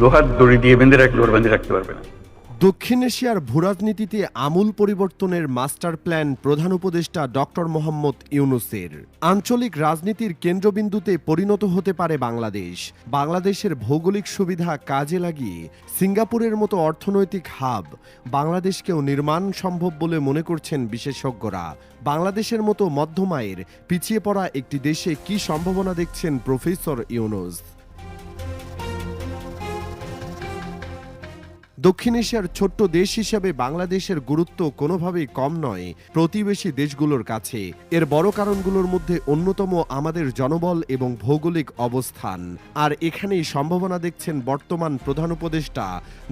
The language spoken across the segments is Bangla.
লোহার দড়ি দিয়ে বেঁধে রাখলে বেঁধে রাখতে পারবে না। দক্ষিণ এশিয়ার ভূরাজনীতিতে আমূল পরিবর্তনের মাস্টার প্ল্যান প্রধান উপদেষ্টা ডক্টর মোহাম্মদ ইউনুসের। আঞ্চলিক রাজনীতির কেন্দ্রবিন্দুতে পরিণত হতে পারে বাংলাদেশ। বাংলাদেশের ভৌগোলিক সুবিধা কাজে লাগিয়ে সিঙ্গাপুরের মতো অর্থনৈতিক হাব বাংলাদেশকেও নির্মাণ সম্ভব বলে মনে করছেন বিশেষজ্ঞরা। বাংলাদেশের মতো মধ্যমায়ের পিছিয়ে পড়া একটি দেশে কি সম্ভাবনা দেখছেন প্রফেসর ইউনুস? দক্ষিণ এশিয়ার ছোট্ট দেশ হিসেবে বাংলাদেশের গুরুত্ব কোনোভাবেই কম নয় প্রতিবেশী দেশগুলোর কাছে। এর বড় কারণগুলোর মধ্যে অন্যতম আমাদের জনবল এবং ভৌগোলিক অবস্থান। আর এখানেই সম্ভাবনা দেখছেন বর্তমান প্রধান উপদেষ্টা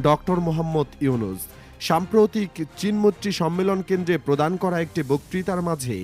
ডক্টর মোহাম্মদ ইউনুস। সাম্প্রতিক চীনমৈত্রী সম্মেলন কেন্দ্রে প্রদান করা একটি বক্তৃতার মাঝে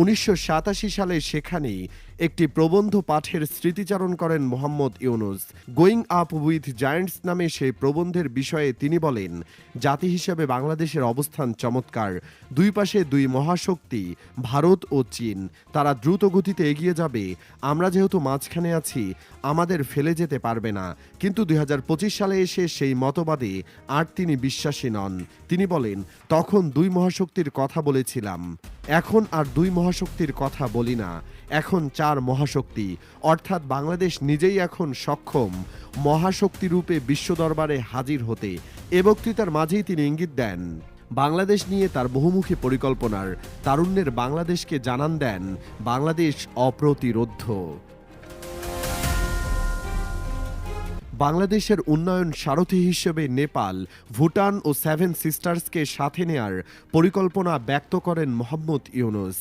উনিশশো সাতাশি সালে সেখানেই একটি প্রবন্ধ পাঠের স্মৃতিচারণ করেন Mohammad Yunus. Going up with giants নামে সেই প্রবন্ধের বিষয়ে তিনি বলেন, জাতি হিসেবে বাংলাদেশের অবস্থান চমৎকার। দুই পাশে দুই মহাশক্তি, ভারত ও চীন, তারা দ্রুত গতিতে এগিয়ে যাবে। আমরা যেহেতু মাঝখানে আছি, আমাদের ফেলে যেতে পারবে না। কিন্তু দুই হাজার পঁচিশ সালে এসে সেই মতবাদে আর তিনি বিশ্বাসী নন। তিনি বলেন, তখন দুই মহাশক্তির কথা বলেছিলাম। এখন আর দুই মহাশক্তির কথা বলি না। এখন চার মহাশক্তি। অর্থাৎ বাংলাদেশ নিজেই এখন সক্ষম। মহাশক্তি রূপে বিশ্ব দরবারে হাজির হতে। এ বক্তৃতার মাঝেই তিনি ইঙ্গিত দেন, বাংলাদেশ নিয়ে তার বহুমুখী পরিকল্পনার তারুণ্যের বাংলাদেশকে জানান দেন বাংলাদেশ অপ্রতিরোধ্য। বাংলাদেশের উন্নয়ন সারথি হিসেবে নেপাল, ভুটান ও সেভেন সিস্টার্সকে সাথে নেয়ার পরিকল্পনা ব্যক্ত করেন মোহাম্মদ ইউনুস।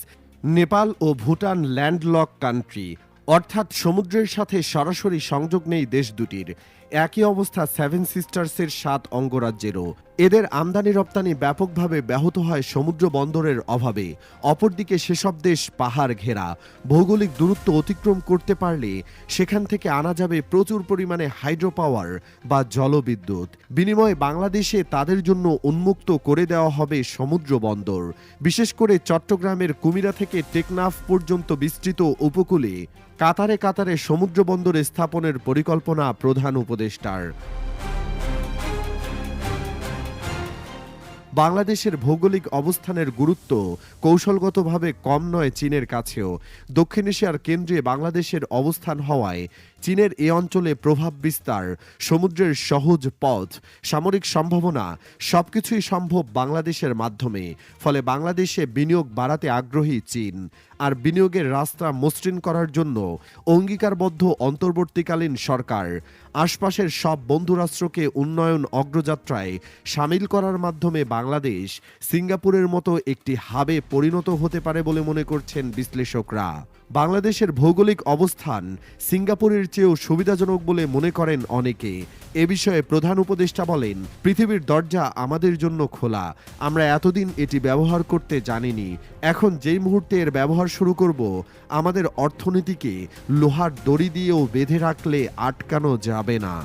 নেপাল ও ভুটান ল্যান্ডলক কান্ট্রি অর্থাৎ সমুদ্রের সাথে সরাসরি সংযোগ নেই দেশ দুটির। একই অবস্থা সেভেন সিস্টার্সের সাত অঙ্গরাজ্যেরও। এদের আমদানি রপ্তানি ব্যাপকভাবে ব্যাহত হয় সমুদ্র বন্দরের অভাবে। অপরদিকে সেসব দেশ পাহাড় ঘেরা। ভৌগোলিক দূরত্ব অতিক্রম করতে পারলে সেখান থেকে আনা যাবে প্রচুর পরিমাণে হাইড্রো পাওয়ার বা জলবিদ্যুৎ। বিনিময়ে বাংলাদেশে তাদের জন্য উন্মুক্ত করে দেওয়া হবে সমুদ্র বন্দর। বিশেষ করে চট্টগ্রামের কুমিরা থেকে টেকনাফ পর্যন্ত বিস্তৃত উপকূলে কাতারে কাতারে সমুদ্র বন্দর স্থাপনের পরিকল্পনা প্রধান উপদেষ্টার। বাংলাদেশের ভৌগোলিক অবস্থানের গুরুত্ব কৌশলগতভাবে কম নয় চীনের কাছেও। দক্ষিণ এশিয়ার কেন্দ্রে বাংলাদেশের অবস্থান হওয়ায় চীনের এ অঞ্চলে প্রভাব বিস্তার, সমুদ্রের সহজ পথ, সামরিক সম্ভাবনা সবকিছুই সম্ভব বাংলাদেশের মাধ্যমে। ফলে বাংলাদেশে বিনিয়োগ বাড়াতে আগ্রহী চীন। আর বিনিয়োগের রাস্তা মসৃণ করার জন্য অঙ্গীকারবদ্ধ অন্তর্বর্তীকালীন সরকার, আশপাশের সব বন্ধুরাষ্ট্রকে উন্নয়ন অগ্রযাত্রায় সামিল করার মাধ্যমে বাংলাদেশ সিঙ্গাপুরের মতো একটি হাবে পরিণত হতে পারে বলে মনে করছেন বিশ্লেষকরা। বাংলাদেশের ভৌগোলিক অবস্থান সিঙ্গাপুরের চেয়েও সুবিধাজনক বলে মনে করেন অনেকে। এ বিষয়ে প্রধান উপদেষ্টা বলেন, পৃথিবীর দরজা আমাদের জন্য খোলা। আমরা এতদিন এটি ব্যবহার করতে জানিনি। এখন যেই মুহূর্তে এর ব্যবহার শুরু করব, আমাদের অর্থনীতিকে লোহার দড়ি দিয়েও বেঁধে রাখলে আটকানো যাবে না।